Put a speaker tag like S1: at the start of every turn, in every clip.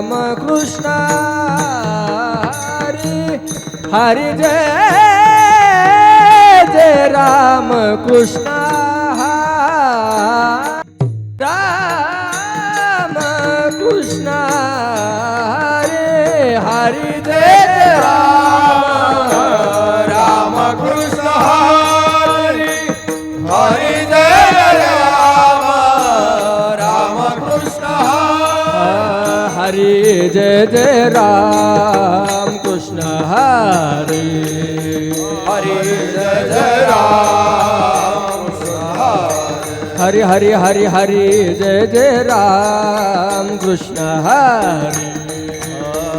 S1: राम कृष्ण हरी हरी जय जय राम हरी
S2: जय जय राम कृष्ण हरी। हरी जय जय राम
S1: हरी हरी हरी
S2: हरी जय जय राम कृष्ण हरी।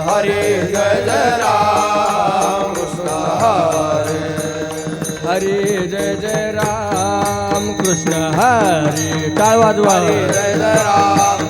S1: हरी जय जय राम
S2: कृष्ण हरी।
S1: हरी जय जय राम कृष्ण हरी।
S2: टाळ वाजवा?
S1: जय जय राम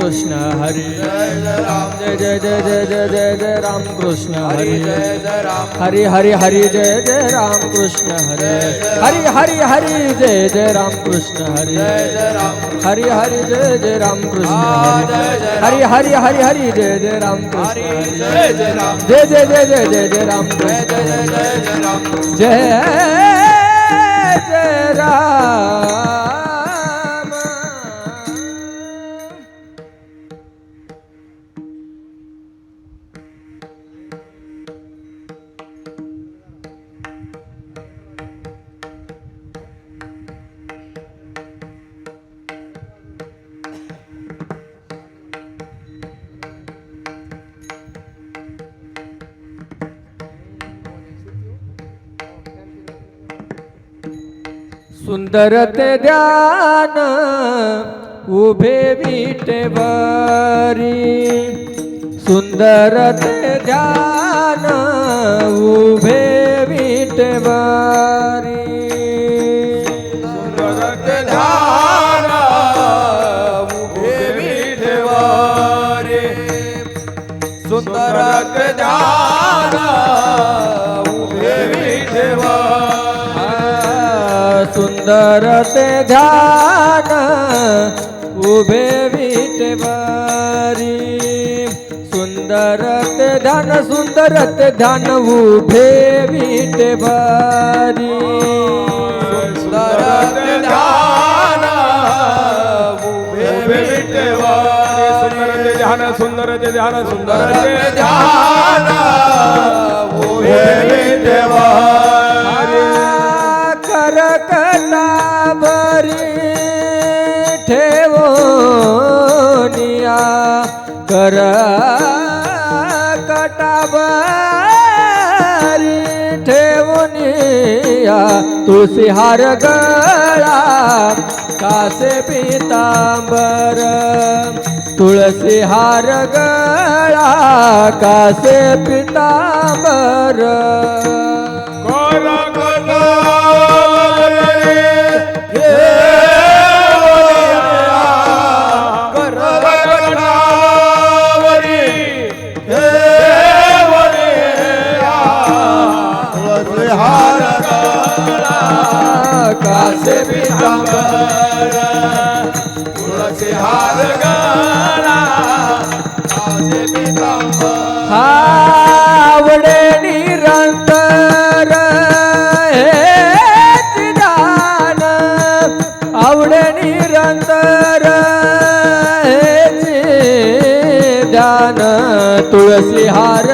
S2: कृष्ण हरी
S1: जय जय राम
S2: जय जय जय जय जय जय जय राम कृष्ण
S1: हरी
S2: हरी
S1: जय जय राम
S2: हरी हरी हरी जय जय राम कृष्ण हरे हरी हरी हरी जय जय राम कृष्ण हरे
S1: जय जय राम
S2: हरी हरी जय जय राम कृष्ण
S1: आ,
S2: हरे
S1: जय जय
S2: हरी हरी हरी हरी जय सुंदर ते
S1: ध्यान
S2: उभे
S1: जय जय राम
S2: जय जय उभे जय जय जय राम
S1: जय
S2: सुंदर ते ध्यान उभे विटेवरी सुंदर ते ध्यान उभे विटेवरी
S1: सुंदरत ध्यान उभे विठेवारे सुंदरत ध्यान उभे विठेवारे
S2: सुंदर ते ध्यान उभे विटेवरी सुंदर ते ध्यान सुंदर ते ध्यान विटेवरी
S1: सुंदरत ध्यान. उभे विठेवारे सुंदरत ध्यान भरी ध्यान निया. ध्यान उभे विठेवारे
S2: निया. ठेवोनिया कर तुळशी हार गळा कासे पितांबर. तुळसी हार गळा कासे पितांबर.
S1: उद्यान
S2: तुळसी हार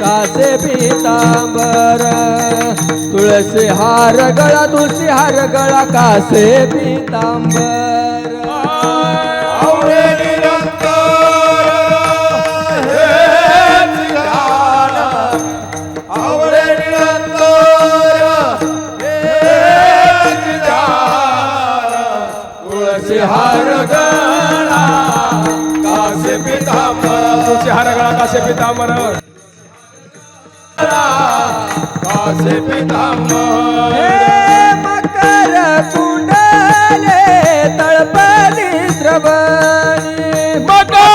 S2: कासे पीतांबर. तुळसी हार गळा तुळसी हार गळा कासे
S1: हार हर काशे पितांबर काशे पितांबर
S2: मकर कुंडले तळपली द्रवणी.
S1: मकर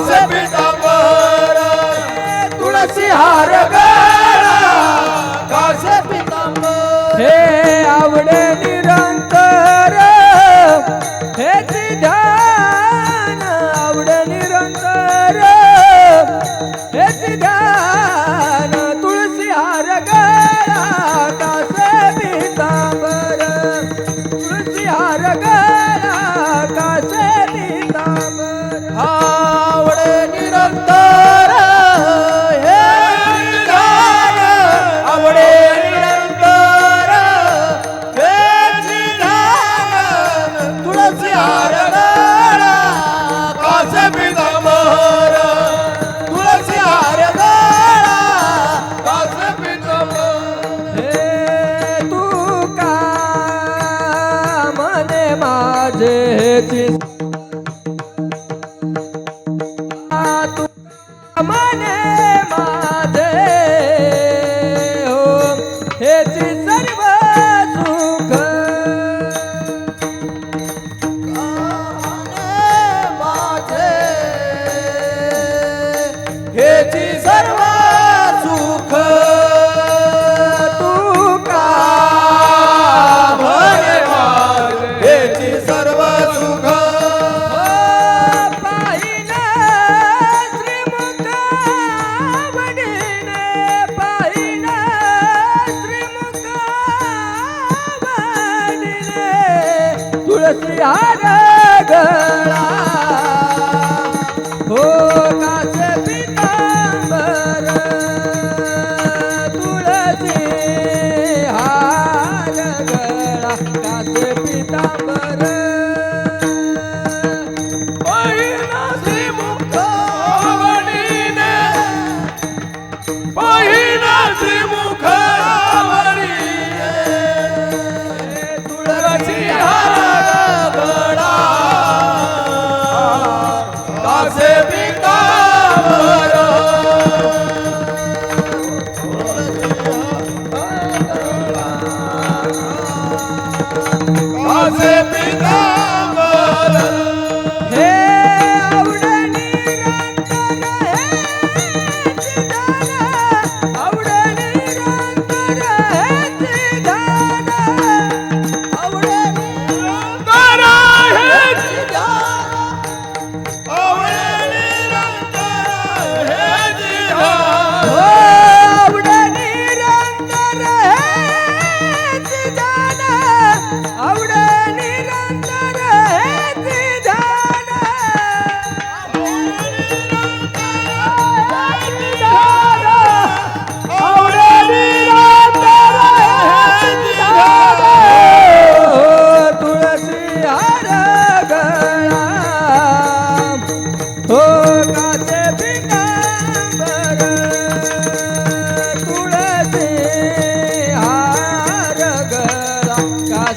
S2: पितांबर तुळसी हार कास पितांबर. हे आवडे निरंतर हे ध्यान आवडे निरंतर हे ध्यान तुळसी हार गळा कास पितांबर तुळसी हार गळा. हेची सर्व सुख
S1: तुका हेची सर्व सुख पाहिला श्रीमंत वडीने पाहिला श्रीमंत वडीने. तुळसी हार गळा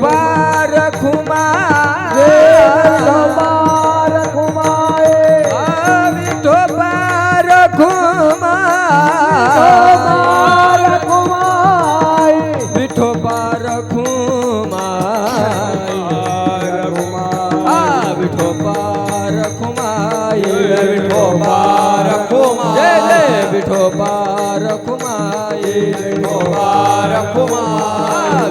S1: Bye.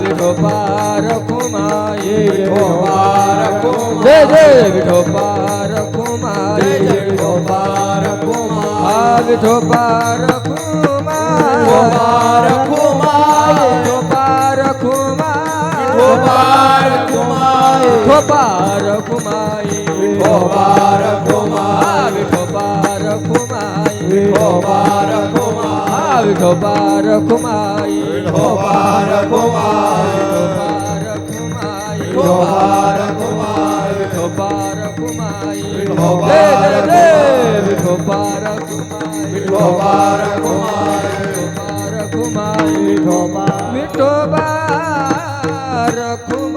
S1: વિઠો
S2: પાર કુમાય વિઠો પાર
S1: જય જય
S2: વિઠો પાર
S1: કુમાય વિઠો
S2: પાર કુમાય વિઠો પાર
S1: કુમાર કુમાય વિઠો પાર
S2: કુમાય વિઠો પાર
S1: કુમાય વિઠો
S2: પાર કુમાય
S1: વિઠો પાર
S2: કુમાય વિઠો
S1: પાર કુમાય
S2: વિઠો પાર
S1: કુમાય વિઠો
S2: પાર કુમાય
S1: વિઠો પાર
S2: કુમાય Kumayi,
S1: Vibhobara
S2: Kumayi, Vibhobara Kumayi,
S1: Vibhobara
S2: Kumayi, Vibhobara
S1: Kumayi, Vibhobara
S2: Kumayi, Vibhobara
S3: Kumayi,
S2: Vibhobara Kumayi,